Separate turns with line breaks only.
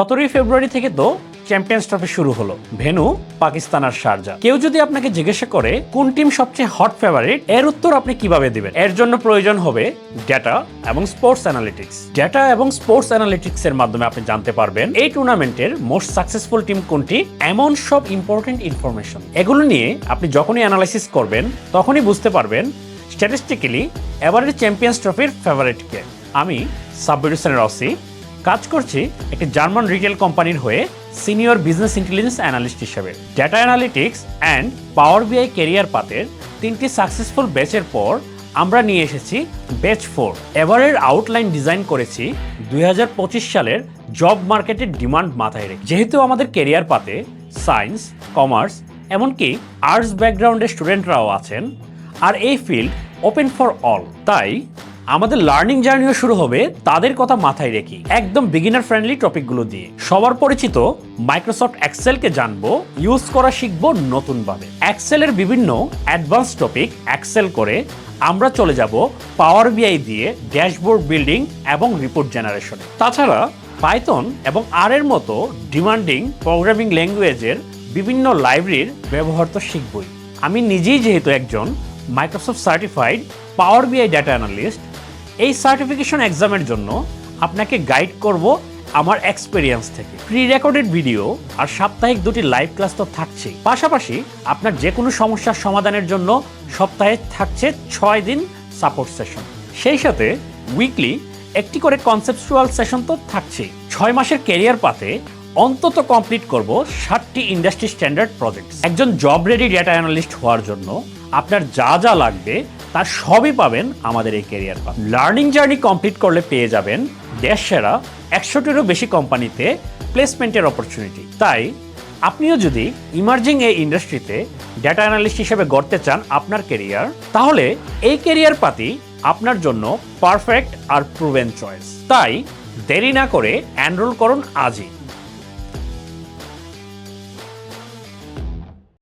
সতেরোই ফেব্রুয়ারি থেকে তো চ্যাম্পিয়ন্স ট্রফি শুরু হলো। ভেনু, পাকিস্তান আর শারজা কেউ যদি আপনাকে জিজ্ঞাসা করে, কোন টিম সবচেয়ে হট ফেভারিট এর উত্তর আপনি কীভাবে দিবেন? এর জন্য প্রয়োজন হবে ডেটা এবং স্পোর্টস অ্যানালিটিক্স ডেটা এবং স্পোর্টস অ্যানালিটিক্স এর মাধ্যমে আপনি জানতে পারবেন এই টুর্নামেন্টের মোস্ট সাকসেসফুল টিম কোনটি, এমন সব ইম্পর্টেন্ট ইনফরমেশন এগুলো নিয়ে আপনি যখনই অ্যানালাইসিস করবেন, তখনই বুঝতে পারবেন স্ট্যাটিস্টিক্যালি এবারের চ্যাম্পিয়ন্স ট্রফির ফেভারিট কে। আমি সাব্বির হোসেনের অসি কাজ করছি একটি জার্মান রিটেল কোম্পানির হয়ে সিনিয়র বিজনেস ইন্টেলিজেন্স অ্যানালিস্ট হিসেবে। Data analytics and power BI career পাতের তিনটি সাকসেসফুল ব্যাচের পর আমরা নিয়ে এসেছি ব্যাচ ফোর এবারের আউটলাইন ডিজাইন করেছি দুই হাজার পঁচিশ সালের জব মার্কেটের ডিমান্ড মাথায় রেখে। যেহেতু আমাদের কেরিয়ার পাতে সায়েন্স কমার্স এমনকি আর্টস ব্যাকগ্রাউন্ডের স্টুডেন্টরাও আছেন, আর এই ফিল্ড ওপেন ফর অল তাই আমাদের লার্নিং জার্নিও শুরু হবে তাদের কথা মাথায় রেখে একদম বিগিনার ফ্রেন্ডলি টপিকগুলো দিয়ে। সবার পরিচিত মাইক্রোসফট এক্সেলকে জানব ইউজ করা শিখব নতুনভাবে। এক্সেলের বিভিন্ন অ্যাডভান্স টপিক এক্সেল করে আমরা চলে যাব পাওয়ার বিআই দিয়ে ড্যাশবোর্ড বিল্ডিং এবং রিপোর্ট জেনারেশনে তাছাড়া পাইথন এবং আর এর মতো ডিমান্ডিং প্রোগ্রামিং ল্যাঙ্গুয়েজের বিভিন্ন লাইব্রেরির ব্যবহার তো শিখবই। আমি নিজেই যেহেতু একজন মাইক্রোসফট সার্টিফাইড পাওয়ার বিআই ডাটা অ্যানালিস্ট এই সার্টিফিকেশন এক্সামের জন্য আপনাকে গাইড করব আমার এক্সপিরিয়েন্স থেকে। প্রি রেকর্ডেড ভিডিও আর সাপ্তাহিক দুটি লাইভ ক্লাস তো থাকছেই। পাশাপাশি আপনার যে কোনো সমস্যার সমাধানের জন্য সপ্তাহে থাকছে ছয় দিন সাপোর্ট সেশন সেই সাথে উইকলি একটি করে কনসেপচুয়াল সেশন তো থাকছেই। ছয় মাসের ক্যারিয়ার পাতে অন্তত কমপ্লিট করব ষাটটি ইন্ডাস্ট্রি স্ট্যান্ডার্ড প্রজেক্ট একজন জব রেডি ডেটা অ্যানালিস্ট হওয়ার জন্য আপনার যা যা লাগবে তার সবই পাবেন আমাদের এই career path learning journey complete করলে পেয়ে যাবেন দেশ সেরা একশোটিরও বেশি কোম্পানিতে প্লেসমেন্টের অপরচুনিটি তাই আপনিও যদি ইমার্জিং এই ইন্ডাস্ট্রিতে ডেটা অ্যানালিস্ট হিসেবে গড়তে চান আপনার কেরিয়ার তাহলে এই কেরিয়ার পাতি আপনার জন্য পারফেক্ট আর প্রুভেন চয়েস তাই দেরি না করে অ্যানরোল করুন আজই।